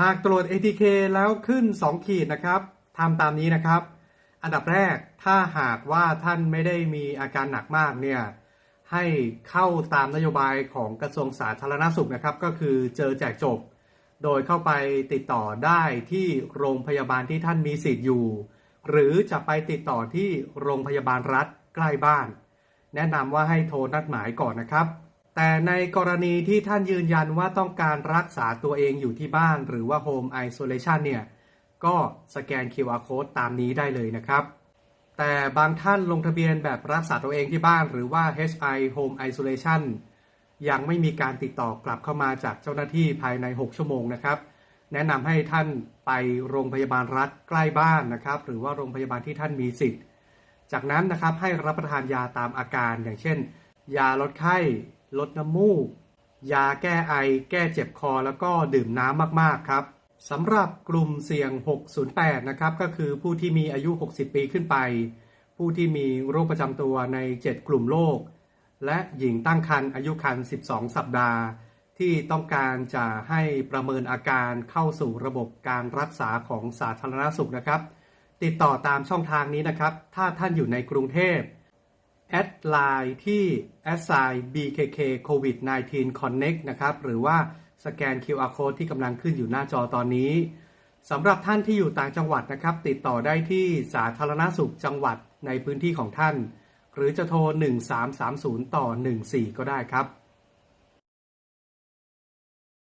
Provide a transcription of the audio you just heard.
หากตรวจ ATK แล้วขึ้น 2 ขีดนะครับทำตามนี้นะครับ อันดับแรกถ้าหากว่าท่านไม่ได้มีอาการหนักมากเนี่ยให้เข้าตามนโยบายของกระทรวงสาธารณสุขนะครับ ก็คือเจอแจกจบ โดยเข้าไปติดต่อได้ที่โรงพยาบาลที่ท่านมีสิทธิ์อยู่ หรือจะไปติดต่อที่โรงพยาบาลรัฐใกล้บ้าน แนะนำว่าให้โทรนัดหมายก่อนนะครับ แต่ในกรณีที่ท่านยืนยันว่าต้องการรักษาตัวเองอยู่ที่บ้าน หรือว่า Home Isolation เนี่ยก็สแกน QR Code ตามนี้ได้เลยนะครับ แต่บางท่านลงทะเบียนแบบรักษาตัวเองที่บ้านหรือว่า HI Home Isolation ยังไม่มีการติดต่อกลับเข้ามาจากเจ้าหน้าที่ภายใน 6 ชั่วโมงนะครับ แนะนำให้ท่านไปโรงพยาบาลรัฐใกล้บ้านนะครับ หรือว่าโรงพยาบาลที่ท่านมีสิทธิ์ จากนั้นนะครับให้รับประทานยาตามอาการอย่างเช่น ยาลดไข้ ลดน้ำมูก ยาแก้ไอ แก้เจ็บคอ แล้วก็ดื่มน้ำมากๆครับสำหรับกลุ่มเสี่ยง 608 นะครับ ก็คือผู้ที่มีอายุ 60 ปีขึ้นไป ผู้ที่มีโรคประจำตัวใน 7 กลุ่มโรค และหญิงตั้งครรภ์อายุครรภ์ 12 สัปดาห์ ที่ต้องการจะให้ประเมินอาการเข้าสู่ระบบการรักษาของสาธารณสุขนะครับ ติดต่อตามช่องทางนี้นะครับ ถ้าท่านอยู่ในกรุงเทพ แอดไลน์ที่ a s s i BKK COVID 19 Connect นะครับ หรือว่าสแกน QR Code ที่กำลังขึ้นอยู่หน้าจอตอนนี้สำหรับท่านที่อยู่ต่างจังหวัดนะครับ ติดต่อได้ที่สาธารณสุขจังหวัดในพื้นที่ของท่าน หรือจะโทร 1330 ต่อ 14 ก็ได้ครับ